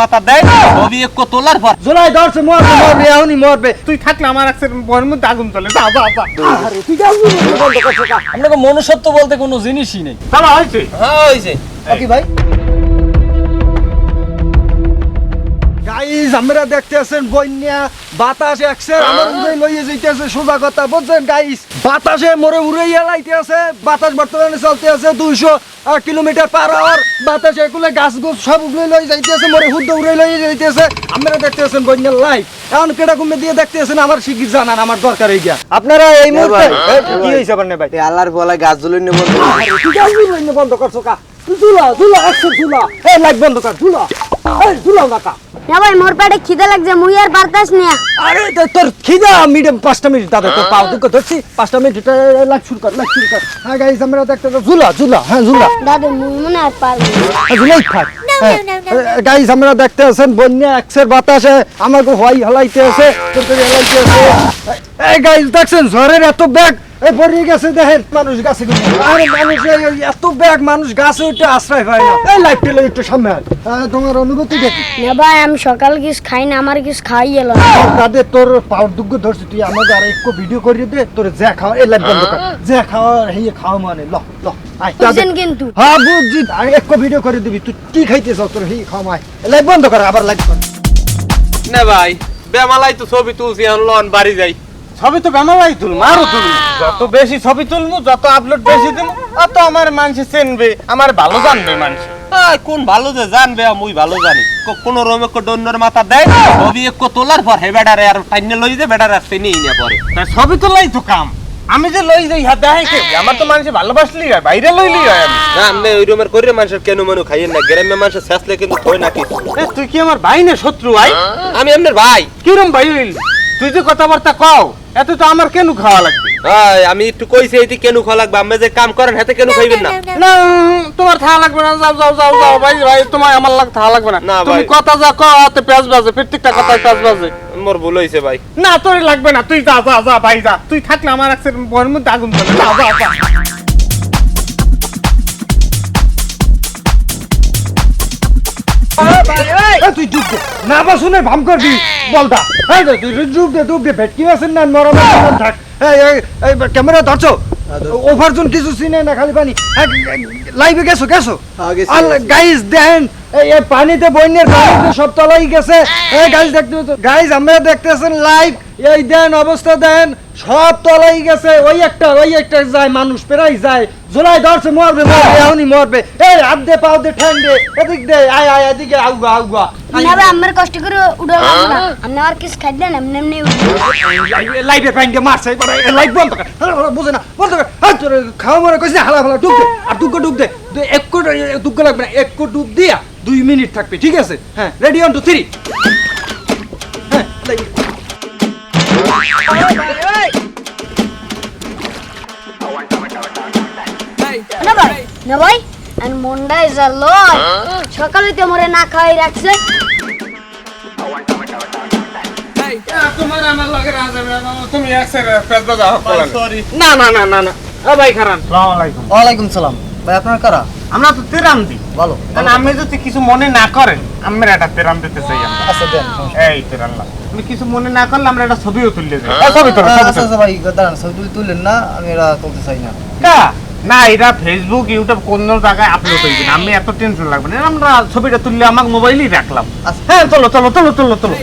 মাথা দেয় তোলার পর। জুলাই ধরছে মরবে মরবে এখনই মরবে। তুই থাকলে আমার এক বনের মধ্যে আগুন চলে যা যা তুই আপনাকে মনুষ্যত্ব বলতে কোনো জিনিসই নেই। হয়েছে? হ্যাঁ হইছে ভাই? গাইস আমরা বন্যা বাতাস আমার উড়ে লইয়ে যাইতেছে সোজা কথা বুঝছেন গাইস বাতাসে মরে আছে বাতাস বর্তমানে চলতে আছে দুইশো কিলোমিটার পার আওয়ার বাতাসে এগুলো গাছ গুছ সব উড়ে লই যাইতেছে মরে হুদ্দ উড়ে লইয়ে যাইতেছে। বন্যার লাইভ এখন কেটা ঘুমে দিয়ে দেখতেছেন আমার শিগগির জানান আমার দরকার এই গিয়া। আপনারা এই মুহূর্তে কি হয়েছে আপনার ভাই? আল্লাহর বলা গাছগুলো বন্ধ করছ কা? একশো এই লাইট বন্ধ কর ঝুলা। এই না না ভাই মোর পেটে খিদে লাগছে মুই আর পারতাস না। আরে তোর খিদা মিডিয়াম পাঁচটা মিনিট দাদা তোর পাও দুঃখ ধরছি পাঁচটা মিনিট লাগ শুরু কর লাগ শুরু কর। হ্যাঁ গাইস আমরা দেখতে ঝুলা ঝুলা হ্যাঁ ঝুলা। দাদু মুই মনে আর পারব হ্যাঁ, ঝুলাই থাক। গাইস আমরা দেখতে আছেন বন্যা একসের বাতাসে আমাকে হওয়াই হলাইতে আছে তোর হলাইতে আছে। এই গাইস দেখছেন ঝড়ের এত ব্যাগ পড়ে গেছে দেখেন মানুষ গাছে গুলো। আরে মানুষ এই এত ব্যাগ মানুষ গাছে উঠে আশ্রয় পায় না। এই লাইফ টেলে একটু সামনে আয়। হ্যাঁ, তোমার অনুভূতি দেখি। না ভাই আমি সকাল কিছু খাই না আমার কিছু খাই তাদের তোর পাওয়ার ধরছি তুই আমাকে আর একটু ভিডিও করিয়ে দে তোর যা খাওয়া এই লাইভ বন্ধ কর। যা খাওয়া হেয়ে খাওয়া মানে ল ল কিন্তু? হ্যাঁ বুঝছি। আর একটু ভিডিও করে দিবি তুই কি খাইতে চাও তোর হেয়ে খাওয়া আয় লাইভ বন্ধ কর আবার কর। না ভাই বেমালাই তো ছবি তুলছি লন বাড়ি যাই। ছবি তো বেমালাই তুলমু আরও তুলমু। যত বেশি ছবি তুলমু যত আপলোড বেশি দিমু অত আমার মানুষ চেনবে আমার ভালো জানবে মানুষ। কোন ভালো যে জানবে মুই ভালো জানি। কো- কোনো রমে কো ডন্নর মাথা দেয় ছবি এক তোলার পর হে বেডারে আর টাইনে লই দে বেডারে আর চিনি না পরে। তাই ছবি তোলাই তো কাম। আমি যে লই যাই হাতে দেখাই কে? আমার তো মানুষ ভালোবাসলি হয় বাইরে লইলি হয় আমি। না আপনি ওই রুমের করে মানুষের কেন মানু খাইয়েন না? গ্রামের মানুষের শেষলে কিন্তু থই না কিছু। এ, তুই কি আমার ভাই না শত্রু ভাই? আমি আপনার ভাই। কিরম ভাই হইল? তুই যে কথাবার্তা কও এত তো আমার কেন খাওয়া লাগবে? ভাই আমি একটু কইছি এটি কেন খাওয়া লাগবে? আপনি যে কাম করেন হাতে কেন খাইবেন না? না তোমার থাকা লাগবে না যাও যাও যাও যাও ভাই ভাই তোমার আমার লাগ থাকা লাগবে না। না, তুমি কথা যা কও হাতে পেঁয়াজ বাজে প্রত্যেকটা কথায় পেঁয়াজ বাজে মোর ভুল হইছে ভাই। না তোর লাগবে না তুই যা যা যা ভাই যা। তুই থাকলে আমার একটা বনের মধ্যে আগুন চলে যা যা যা। এই তুই ডুব দে। না বা শুনে ভাম করবি বলটা এই যে তুই ডুব দে ডুব দে ভেটকি আছেন না মরম থাক এই ক্যামেরা ধরছো? ওভারজন কিছু চিনে না খালি পানি। লাইভে গেছো গেছো? হ্যাঁ। গাইস দেখেন এই পানিতে বন্যের পানিতে সব তলাই গেছে। এই গাইস দেখতে গাইস আমরা দেখতেছেন লাইভ এই দেন অবস্থা দেন। সব তলাই গেছে ওই একটা ওই একটা যায় মানুষ পেরাই যায়। জুলাই ধরছে মরবে মরবে এখনই মরবে। এই হাত দে পাও দে ঠ্যাং দে এদিক দে আয় আয় এদিকে আউগা আউগা। না আমার কষ্ট করে উড়ে না আপনি আর কিছু খাইলেন এমনি এমনি উঠবে লাইভে পাইন দিয়ে মারছে এবার লাইভ বন্ধ কর। বুঝে না বন্ধ কর। হাত তোর খাওয়া মরে কইছে হালা হালা ডুব দে আর দুগ্গ ডুব দে। দুই এক কোট দুগ্গ লাগবে না এক কোট ডুব দিয়া দুই মিনিট থাকবে ঠিক আছে? হ্যাঁ রেডি অন টু থ্রি হ্যাঁ না ভাই আর মন্ডাই সকালে তো মরে না খাই রাখছে। তোমার আমার লাগে রাজা তুমি একসাথে পেঁয়াজ বাজা না না না না না। এ ভাই খারান। আলাইকুম। ওয়ালাইকুম সালাম। ভাই আপনার কারা? আমরা তো তেরাম দিই ভালো কারণ আপনি যদি কিছু মনে না করেন আমরা একটা তেরাম দিতে চাই আচ্ছা দেন। এই তেরাল্লা তুমি কিছু মনে না করলে আমরা একটা ছবিও তুললে যাই। ছবি তোলো আচ্ছা ছবি তোলো। আচ্ছা ভাই দাঁড়ান ছবি তুলি তুললেন না আমি এটা তুলতে চাই না। কা? না এটা ফেসবুক ইউটিউব কোন জায়গায় আপলোড হয়ে যাবে আমি এত টেনশন লাগবে না। আমরা ছবিটা তুললে আমার মোবাইলই রাখলাম। আচ্ছা। হ্যাঁ চলো চলো চলো চলো চলো।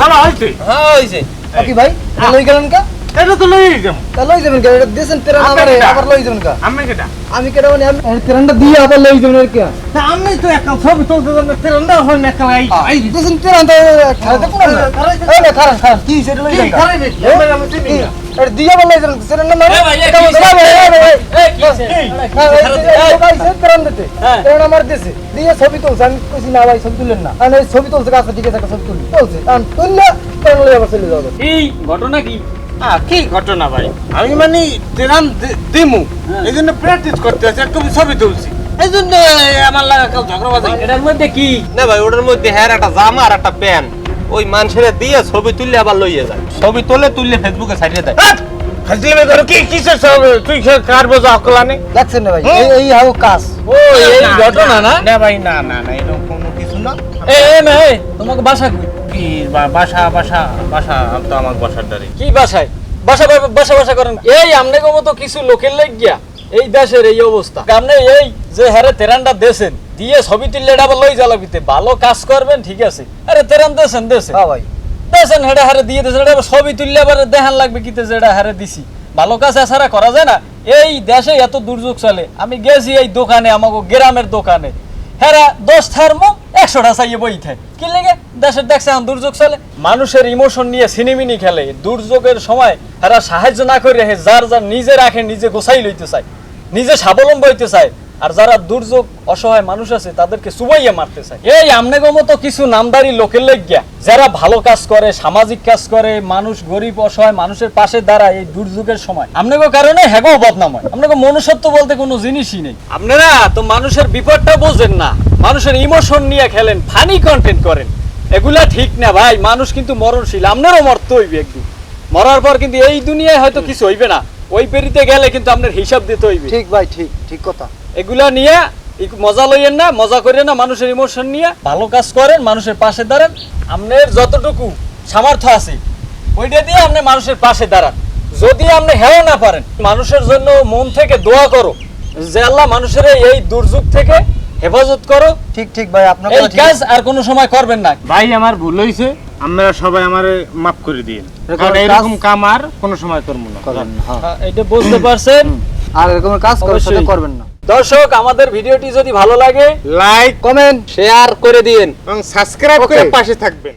চলো হয়েছে। হ্যাঁ হইছে কি ভাই লই গেলেন কা? এটা তো লই যাব। তা লই যাবেন কা? এটা দিয়েছেন তেরান কেডা? আবার লই যাবেন কা? আমি কেটা আমি কেডা মানে আমি তেরানটা দিয়ে আবার লই যাবেন আর কি। না, আমি তো একটা ছবি তুলতে যাব তেরন্দা হয় না একটা এই এই দিয়েছেন তেরান তো খাইতে কোন না না খারান খারান কি সেটা লই যাবেন কা? আমি আমি চিনি না। এটা দিয়ে যাবেন তেরান না মানে এটা ভাই ভাই ভাই তেরান দিতে তেরান আমার দিছে দিয়ে ছবি তুলছে আমি কইছি না ভাই ছবি তুললেন না আমি ছবি তুলছে আচ্ছা ঠিক আছে ছবি তুলি তুলছে কারণ তুললে লই আবার চলে যাবে এই ঘটনা কি কি ঘটনা ভাই আমি মানে তেরান দিমু এই জন্য প্র্যাকটিস করতে আছে একটু ছবি তুলছি এই জন্য আমার লাগা কাল ঝগড়া বাজাই এটার মধ্যে কি না ভাই ওটার মধ্যে হ্যার একটা জামা আর একটা প্যান্ট ওই মানুষের দিয়ে ছবি তুললে আবার লইয়ে যায়। ছবি তুলে তুললে ফেসবুকে ছাড়িয়ে দেয়। কি কিসের তুই খে- কার বোঝা অকলানে দেখছেন না ভাই? এই এই হাও কাজ। ও এই ঘটনা না? না? ভাই না না না এরকম কোনো কিছু না। এ এ তোমাকে বাসা কি বাসা বাসা বাসা আমি তো আমার বাসার দ্বারে কি বাসায়? বাসা বা- বাসা বাসা করেন এই আমনে গো মতো কিছু লোকের লাগ গিয়া এই দেশের এই অবস্থা। আপনি এই যে হারে তেরানটা দেশেন। দিয়ে ছবি তুললে আবার লই জ্বালাবিতে ভালো কাজ করবেন ঠিক আছে। আরে তেরান দেশেন দেশে হ্যাঁ ভাই। দেশেন হেডে হারে দিয়ে দেশেন এটা ছবি তুললে আবার দেখান লাগবে কিতে যে এটা হারে দিছি। ভালো কাজ এছাড়া করা যায় না। এই দেশে এত দুর্যোগ চলে। আমি গেছি এই দোকানে আমাকে গ্রামের দোকানে। হেরা দশ থার্মো একশোটা চাইয়ে বই থাকে কি লেগে? দেশের দেখছে এখন দুর্যোগ চলে। মানুষের ইমোশন নিয়ে সিনেমিনি খেলে। দুর্যোগের সময় হেরা সাহায্য না করে হে যার যার নিজে রাখে নিজে গোছাই লইতে চায়। নিজে স্বাবলম্বী হইতে চায়। আর যারা দুর্যোগ অসহায় মানুষ আছে তাদেরকে সুবাইয়া মারতে চায়। এই আমনেগো মতো কিছু নামদারি লোকের লেগিয়া যারা ভালো কাজ করে সামাজিক কাজ করে মানুষ গরিব অসহায় মানুষের পাশে দাঁড়ায় এই দুর্যোগের সময় আমনেগো কারণে হেগো বদনাম হয় আমনেগো মনুষ্যত্ব বলতে কোনো জিনিসই নেই। আপনারা তো মানুষের বিপদটা বোঝেন না। মানুষের ইমোশন নিয়ে খেলেন ফানি কন্টেন্ট করেন। এগুলা ঠিক না ভাই মানুষ কিন্তু মরণশীল। আপনারও মরতে হইবে একদিন মরার পর কিন্তু এই দুনিয়ায় হয়তো কিছু হইবে না। ওই পেরিতে গেলে কিন্তু আপনার হিসাব দিতে হইবে। ঠিক ভাই ঠিক ঠিক কথা। এগুলা নিয়ে মজা লইয়েন না মজা করেন না মানুষের ইমোশন নিয়ে ভালো কাজ করেন মানুষের পাশে দাঁড়ান। আপনার যতটুকু সামর্থ্য আছে ওইটা দিয়ে আপনি মানুষের পাশে দাঁড়ান। যদি আপনি হেও না পারেন মানুষের জন্য মন থেকে দোয়া করো যে আল্লাহ মানুষের এই দুর্যোগ থেকে হেফাজত করো। ঠিক ঠিক ভাই আপনার এই কাজ আর কোনো সময় করবেন না। ভাই আমার ভুল হইছে আপনারা সবাই আমার মাফ করে দিন কারণ এরকম কাম আর কোনো সময় করব না, হ্যাঁ। হ্যাঁ, এটা বুঝতে পারছেন। আর এরকম কাজ করার সাথে করবেন না। দর্শক আমাদের ভিডিওটি যদি ভালো লাগে লাইক কমেন্ট শেয়ার করে দিন। এবং সাবস্ক্রাইব করে পাশে থাকবেন।